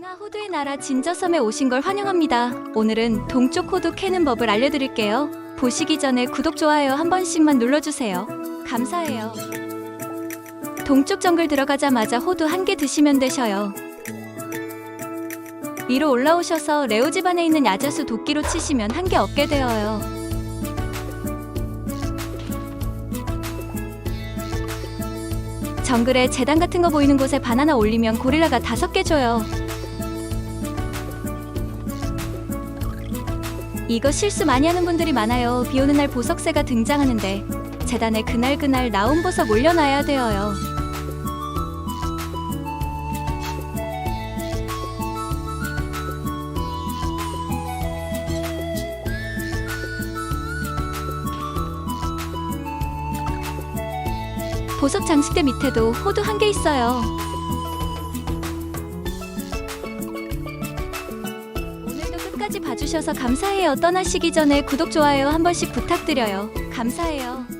맹아 호두의 나라 진저섬에 오신 걸 환영합니다. 오늘은 동쪽 호두 캐는 법을 알려드릴게요. 보시기 전에 구독, 좋아요 한 번씩만 눌러주세요. 감사해요. 동쪽 정글 들어가자마자 호두 한 개 드시면 되셔요. 위로 올라오셔서 레오 집안에 있는 야자수 도끼로 치시면 한 개 얻게 되어요. 정글에 재단 같은 거 보이는 곳에 바나나 올리면 고릴라가 다섯 개 줘요. 이거 실수 많이 하는 분들이 많아요. 비 오는 날 보석새가 등장하는데 재단에 그날 그날 나온 보석 올려놔야 되어요. 보석 장식대 밑에도 호두 한 개 있어요. 끝까지 봐주셔서 감사해요. 떠나시기 전에 구독, 좋아요 한 번씩 부탁드려요. 감사해요.